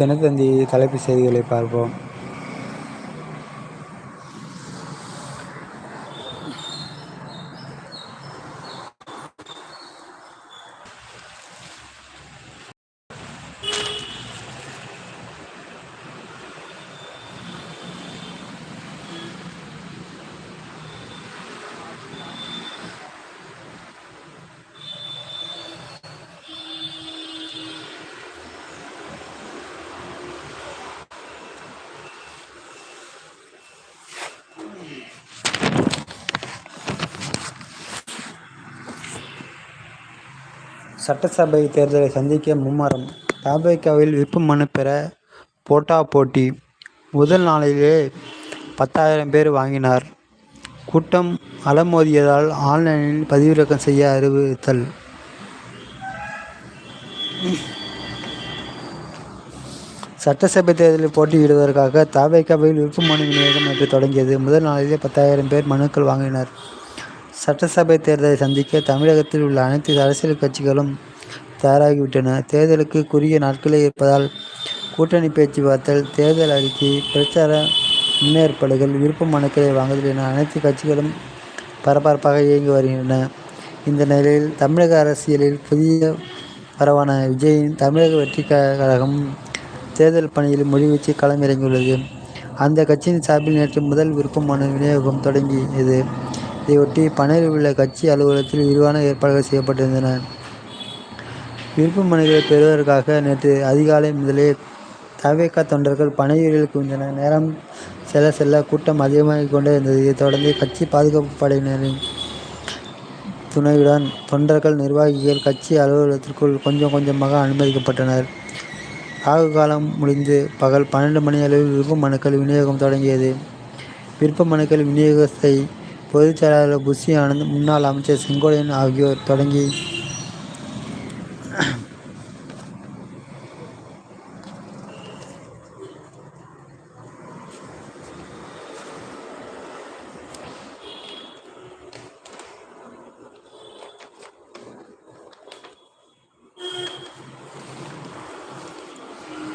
தினத்தந்தி தலைப்புச் செய்திகளை பார்ப்போம். சட்டசபை தேர்தலை சந்திக்க மும்முரம் தபேகாவில் மனு பெற போட்டா போட்டி. முதல் நாளிலேயே பத்தாயிரம் பேர் வாங்கினார். கூட்டம் அலமோதியதால் ஆன்லைனில் பதிவிறக்கம் செய்ய அறிவுறுத்தல். சட்டசபை தேர்தலில் போட்டியிடுவதற்காக தபேகாவில் மனு விநியோகம் நேற்று தொடங்கியது. முதல் நாளிலே பத்தாயிரம் பேர் மனுக்கள் வாங்கினர். சட்டசபை தேர்தலை சந்திக்க தமிழகத்தில் உள்ள அனைத்து அரசியல் கட்சிகளும் தயாராகிவிட்டன. தேர்தலுக்கு குறுகிய நாட்களே இருப்பதால் கூட்டணி பேச்சுவார்த்தைகள் தேர்தல் அறிக்கை பிரச்சார முன்னேற்பாடுகள் விருப்ப மனுக்களை வாங்குதல் என அனைத்து கட்சிகளும் பரபரப்பாக இயங்கி வருகின்றன. இந்த நிலையில் தமிழக அரசியலில் புதிய வரவான விஜயின் தமிழக வெற்றி கழகம் தேர்தல் பணியில் முடிவெற்றி களமிறங்கியுள்ளது. அந்த கட்சியின் சார்பில் நேற்று முதல் விருப்ப மனு விநியோகம் தொடங்கியது. இதையொட்டி பனையில் உள்ள கட்சி அலுவலகத்தில் விரிவான ஏற்பாடுகள் செய்யப்பட்டிருந்தன. விருப்ப மனுக்களை பெறுவதற்காக நேற்று அதிகாலை முதலே தவேகா தொண்டர்கள் பனையூரில் குவிந்தனர். நேரம் செல்ல செல்ல கூட்டம் அதிகமாகிக் கொண்டே இருந்தது. இதைத் தொடர்ந்து கட்சி பாதுகாப்பு படையினரின் துணையுடன் தொண்டர்கள் நிர்வாகிகள் கட்சி அலுவலகத்திற்குள் கொஞ்சம் கொஞ்சமாக அனுமதிக்கப்பட்டனர். ராகு காலம் முடிந்து பகல் பன்னெண்டு மணி அளவில் விருப்ப மனுக்கள் விநியோகம் தொடங்கியது. விருப்ப மனுக்கள் விநியோகத்தை பொதுச் செயலாளர் புஷி ஆனந்த் முன்னாள் அமைச்சர் செங்கோட்டையன் ஆகியோர் தொடங்கி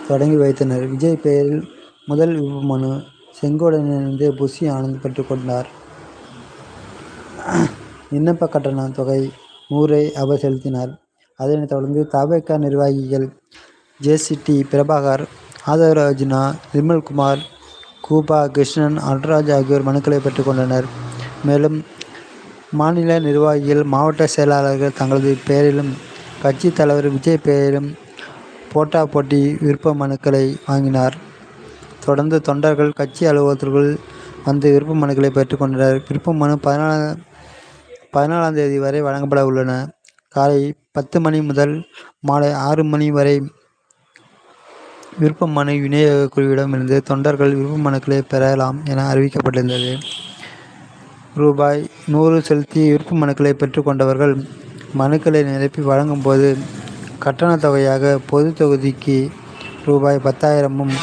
தொடங்கி வைத்தனர். விஜய் பெயரில் முதல் மனு செங்கோட்டையனிடமிருந்து புஷி ஆனந்த் பெற்றுக்கொண்டார். விண்ணப்ப கட்டண தொகை நூறை அவர் செலுத்தினார். அதனைத் தொடர்ந்து தவேகா நிர்வாகிகள் ஜேசிடி பிரபாகர் ஆதவராஜினா நிர்மல்குமார் கூபா கிருஷ்ணன் அருண்ராஜ் ஆகியோர் மனுக்களை பெற்றுக்கொண்டனர் மேலும் மாநில நிர்வாகிகள் மாவட்ட செயலாளர்கள் தங்களது பெயரிலும் கட்சி தலைவர் விஜய் பெயரிலும் போட்டா போட்டி விருப்ப மனுக்களை வாங்கினார். தொடர்ந்து தொண்டர்கள் கட்சி அலுவலகத்திற்குள் வந்து விருப்ப மனுக்களை பெற்றுக்கொண்டனர் விருப்ப மனு பதினாலு பதினாலாம் தேதி வரை வழங்கப்பட உள்ளன. காலை பத்து மணி முதல் மாலை ஆறு மணி வரை விருப்ப மனு விநியோக குழுவிடமிருந்து தொண்டர்கள் விருப்ப மனுக்களை பெறலாம் என அறிவிக்கப்பட்டிருந்தது. ரூபாய் நூறு செலுத்தி விருப்ப மனுக்களை பெற்றுக்கொண்டவர்கள் மனுக்களை நிரப்பி வழங்கும் போது கட்டண தொகையாக பொது தொகுதிக்கு ரூபாய் பத்தாயிரமும்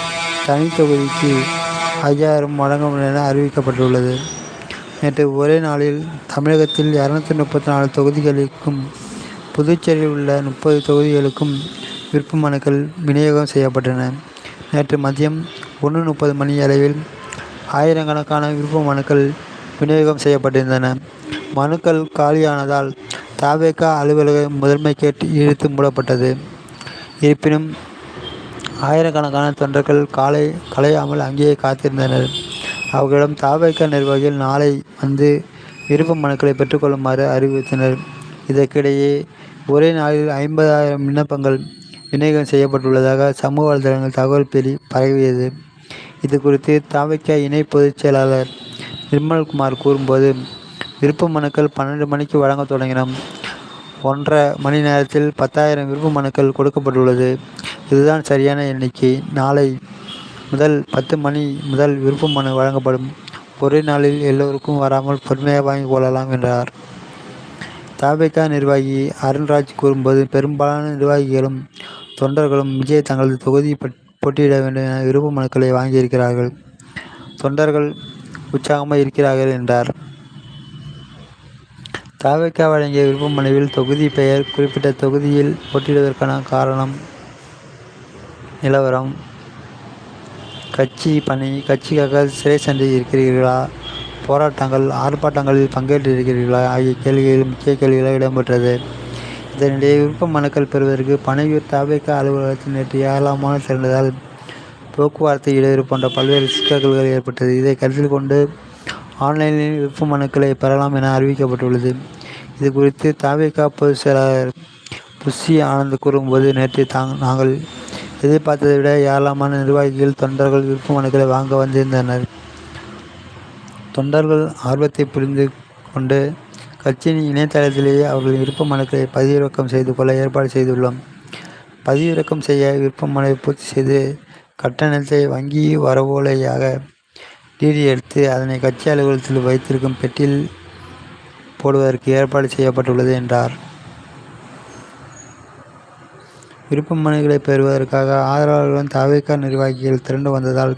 தனி தொகுதிக்கு ஐயாயிரம் வழங்கும் என அறிவிக்கப்பட்டுள்ளது. நேற்று ஒரே நாளில் தமிழகத்தில் இரநூத்தி முப்பத்தி நாலு தொகுதிகளுக்கும் புதுச்சேரியில் உள்ள முப்பது தொகுதிகளுக்கும் விருப்ப மனுக்கள் விநியோகம் செய்யப்பட்டன. நேற்று மதியம் ஒன்று முப்பது மணி அளவில் ஆயிரக்கணக்கான விருப்ப மனுக்கள் விநியோகம் செய்யப்பட்டிருந்தன. மனுக்கள் காலியானதால் தாவேக்கா அலுவலக முதன்மை கேட்டு இழுத்து மூடப்பட்டது. இருப்பினும் ஆயிரக்கணக்கான தொண்டர்கள் காலை கலையாமல் அங்கேயே காத்திருந்தனர். அவர்களிடம் தவேகா நிர்வாகிகள் நாளை வந்து விருப்ப மனுக்களை பெற்றுக்கொள்ளுமாறு அறிவுறுத்தினர். இதற்கிடையே ஒரே நாளில் ஐம்பதாயிரம் விண்ணப்பங்கள் விநியோகம் செய்யப்பட்டுள்ளதாக சமூக வலைதளங்கள் தகவல் பெறி பரவியது. இது குறித்து தவிக இணை பொதுச் செயலாளர் நிர்மல்குமார் கூறும்போது விருப்ப மனுக்கள் பன்னெண்டு மணிக்கு வழங்க தொடங்கின ஒன்றரை மணி நேரத்தில் பத்தாயிரம் விருப்ப மனுக்கள் கொடுக்கப்பட்டுள்ளது. இதுதான் சரியான எண்ணிக்கை. நாளை முதல் பத்து மணி முதல் விருப்ப மனு வழங்கப்படும். ஒரே நாளில் எல்லோருக்கும் வராமல் பொறுமையாக வாங்கிக் கொள்ளலாம் என்றார். தாபேகா நிர்வாகி அருண்ராஜ் கூறும்போது பெரும்பாலான நிர்வாகிகளும் தொண்டர்களும் விஜய் தங்களது தொகுதி போட்டியிட வேண்டும் என விருப்ப மனுக்களை வாங்கியிருக்கிறார்கள். தொண்டர்கள் உற்சாகமாக இருக்கிறார்கள் என்றார். தாவேக்கா வழங்கிய விருப்ப மனுவில் தொகுதி பெயர் குறிப்பிட்ட தொகுதியில் போட்டியிடுவதற்கான காரணம் நிலவரம் கட்சி பணி கட்சிக்காக சிறை சென்று இருக்கிறீர்களா? போராட்டங்கள் ஆர்ப்பாட்டங்களில் பங்கேற்றிருக்கிறீர்களா? ஆகிய கேள்விகளில் முக்கிய கேள்விகளாக இடம்பெற்றது. இதனிடையே விருப்ப மனுக்கள் பெறுவதற்கு பனையூர் தாவேக்க அலுவலகத்தில் நேற்று ஏராளமான சிறந்ததால் போக்குவரத்து இடையூறு போன்ற பல்வேறு சிக்கல்கள் ஏற்பட்டது. இதை கருத்தில் கொண்டு ஆன்லைனில் விருப்ப மனுக்களை பெறலாம் என அறிவிக்கப்பட்டுள்ளது. இது குறித்து தாவேக்கா பொதுச் செயலாளர் புஷி ஆனந்த் கூறும்போது நேற்று தாங் நாங்கள் எதிர்பார்த்ததை விட ஏராளமான நிர்வாகிகள் தொண்டர்கள் விருப்ப மனுக்களை வாங்க வந்திருந்தனர். தொண்டர்கள் ஆர்வத்தை புரிந்து கொண்டு கட்சியின் இணையதளத்திலேயே அவர்களின் விருப்ப மனுக்களை பதிவிறக்கம் செய்து கொள்ள ஏற்பாடு செய்துள்ளோம். பதிவிறக்கம் செய்ய விருப்ப மனுவை பூர்த்தி செய்து கட்டணத்தை வங்கி வரவோலையாக டிடி எடுத்து அதனை கட்சி அலுவலகத்தில் வைத்திருக்கும் பெட்டியில் போடுவதற்கு ஏற்பாடு செய்யப்பட்டுள்ளது என்றார். விருப்ப மனுக்களை பெறுவதற்காக ஆதரவாளர்களுடன் தவிக நிர்வாகிகள் திரண்டு வந்ததால்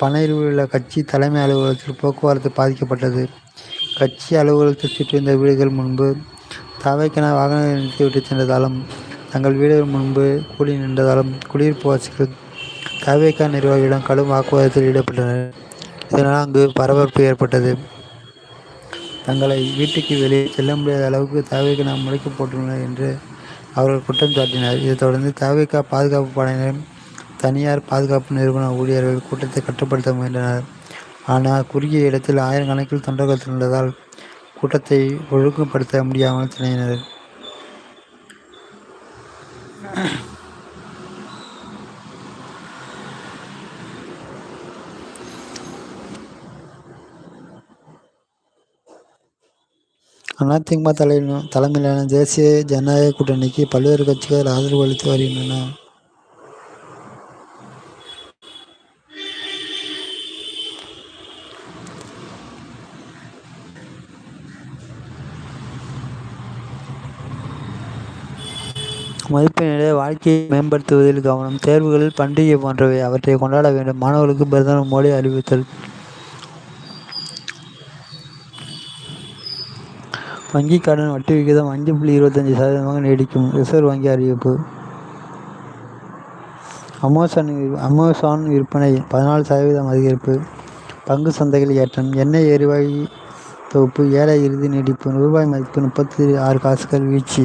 பனையூரில் உள்ள கட்சி தலைமை அலுவலகத்தில் போக்குவரத்து பாதிக்கப்பட்டது. கட்சி அலுவலகத்தை சுற்றியிருந்த வீடுகள் முன்பு தவைக்கென வாகனங்களை நிறுத்திவிட்டு சென்றதாலும் தங்கள் வீடுகள் முன்பு கூடி நின்றதாலும் குடியிருப்பு வாசிகள் தவைக்கா நிர்வாகியிடம் கடும் வாக்குவாதத்தில் ஈடுபட்டனர். இதனால் அங்கு பரபரப்பு ஏற்பட்டது. தங்களை வீட்டுக்கு வெளியே செல்ல முடியாத அளவுக்கு தவைக்கு நாம் முடக்கப்பட்டுள்ளனர் என்று அவர்கள் குற்றம் சாட்டினர். இதைத் தொடர்ந்து தேவைக்கா பாதுகாப்பு படையினர் தனியார் பாதுகாப்பு நிறுவன ஊழியர்கள் கூட்டத்தை கட்டுப்படுத்த முயன்றனர். ஆனால் குறுகிய இடத்தில் ஆயிரக்கணக்கில் தொண்டர்கள் திரண்டதால் கூட்டத்தை ஒழுங்குபடுத்த முடியாமல் திணறினர் அதிமுக தலைமையிலான தேசிய ஜனநாயக கூட்டணிக்கு பல்வேறு கட்சிகள் ஆதரவு அளித்து வருகின்றன. மதிப்பெண்ணிலே வாழ்க்கையை மேம்படுத்துவதில் கவனம் தேர்வுகளில் பண்டிகை போன்றவை அவற்றை கொண்டாட வேண்டும். மாணவர்களுக்கு பிரதமர் மோடி அறிவித்தல் வங்கி கடன் வட்டி விகிதம் அஞ்சு புள்ளி இருபத்தஞ்சி சதவீதமாக நீடிக்கும். ரிசர்வ் வங்கி அறிவிப்பு. அமேசான் அமேசான் விற்பனை பதினாலு சதவீதம் அதிகரிப்பு. பங்கு சந்தைகள் ஏற்றம். எண்ணெய் எரிவாயு தொகுப்பு ஏழை இறுதி நீடிப்பு. ரூபாய் மதிப்பு முப்பத்தி ஆறு காசுகள் வீழ்ச்சி.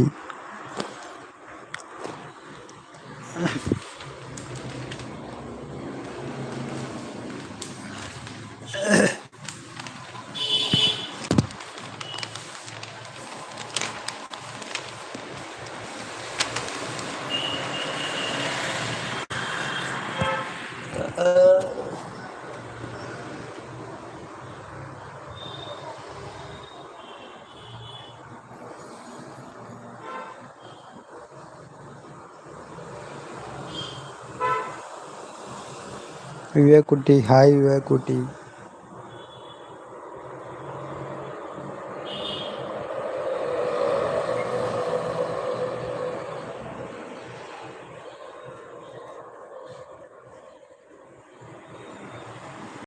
விவேக் குட்டி ஹாய் விவேக் குட்டி